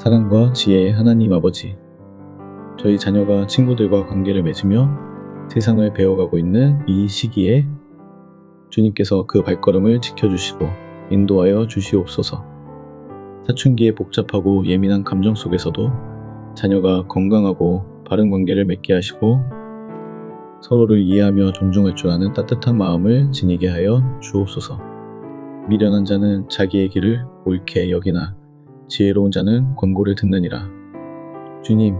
사랑과 지혜의 하나님 아버지, 저희 자녀가 친구들과 관계를 맺으며 세상을 배워가고 있는 이 시기에 주님께서 그 발걸음을 지켜주시고 인도하여 주시옵소서. 사춘기의 복잡하고 예민한 감정 속에서도 자녀가 건강하고 바른 관계를 맺게 하시고 서로를 이해하며 존중할 줄 아는 따뜻한 마음을 지니게 하여 주옵소서. 미련한 자는 자기의 길을 옳게 여기나 지혜로운 자는 권고를 듣느니라. 주님,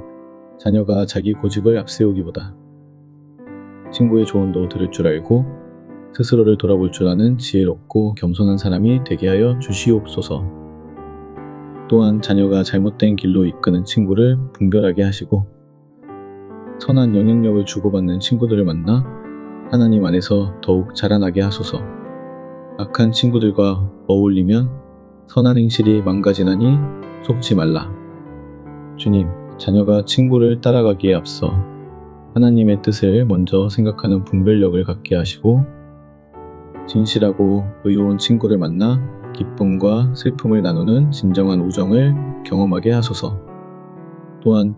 자녀가 자기 고집을 앞세우기보다 친구의 조언도 들을 줄 알고 스스로를 돌아볼 줄 아는 지혜롭고 겸손한 사람이 되게 하여 주시옵소서. 또한 자녀가 잘못된 길로 이끄는 친구를 분별하게 하시고 선한 영향력을 주고받는 친구들을 만나 하나님 안에서 더욱 자라나게 하소서. 악한 친구들과 어울리면 선한 행실이 망가지나니 속지 말라. 주님, 자녀가 친구를 따라가기에 앞서 하나님의 뜻을 먼저 생각하는 분별력을 갖게 하시고 진실하고 의로운 친구를 만나 기쁨과 슬픔을 나누는 진정한 우정을 경험하게 하소서. 또한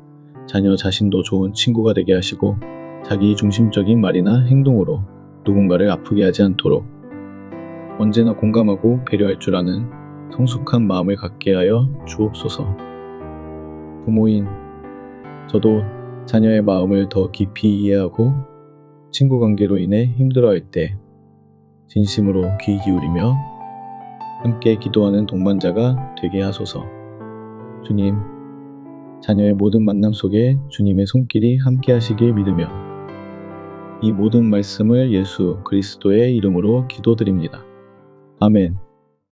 자녀 자신도 좋은 친구가 되게 하시고 자기 중심적인 말이나 행동으로 누군가를 아프게 하지 않도록 언제나 공감하고 배려할 줄 아는 성숙한 마음을 갖게 하여 주옵소서. 부모인 저도 자녀의 마음을 더 깊이 이해하고 친구 관계로 인해 힘들어할 때 진심으로 귀 기울이며 함께 기도하는 동반자가 되게 하소서. 주님, 자녀의 모든 만남 속에 주님의 손길이 함께 하시길 믿으며 이 모든 말씀을 예수 그리스도의 이름으로 기도드립니다. 아멘.